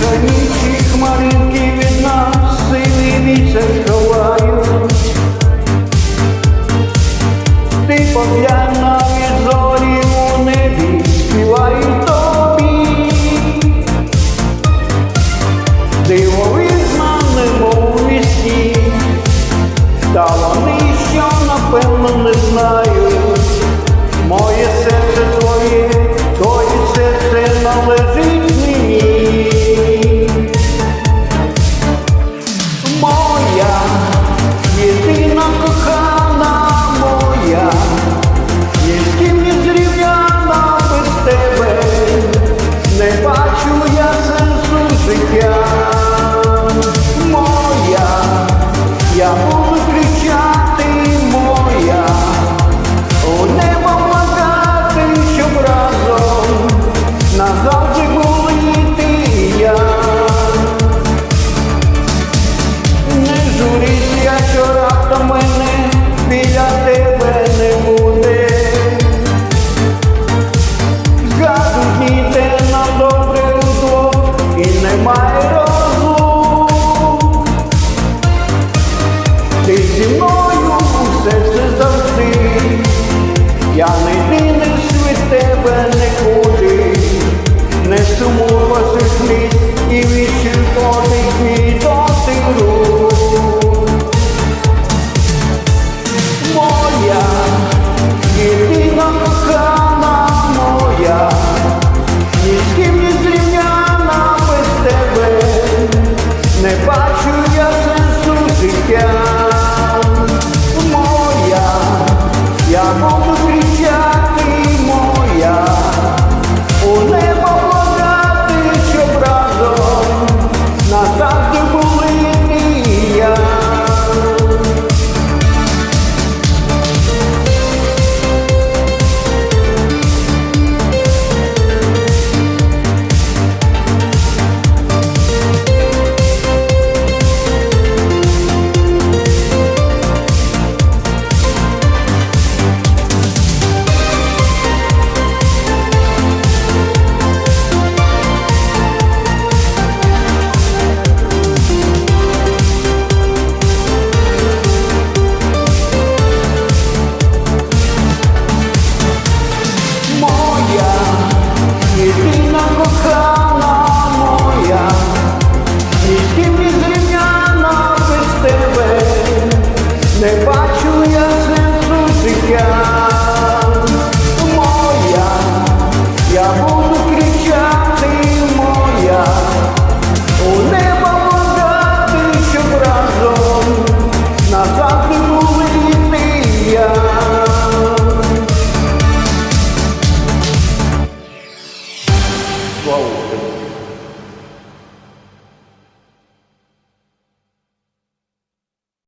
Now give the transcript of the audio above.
Тихо хмаринки від нас сивий вітер ховають. Ти поп'яна від зорі у небі співаю тобі. Дивовізна немов вісні, та вони що напевно. життя моя, я був викрити. sol.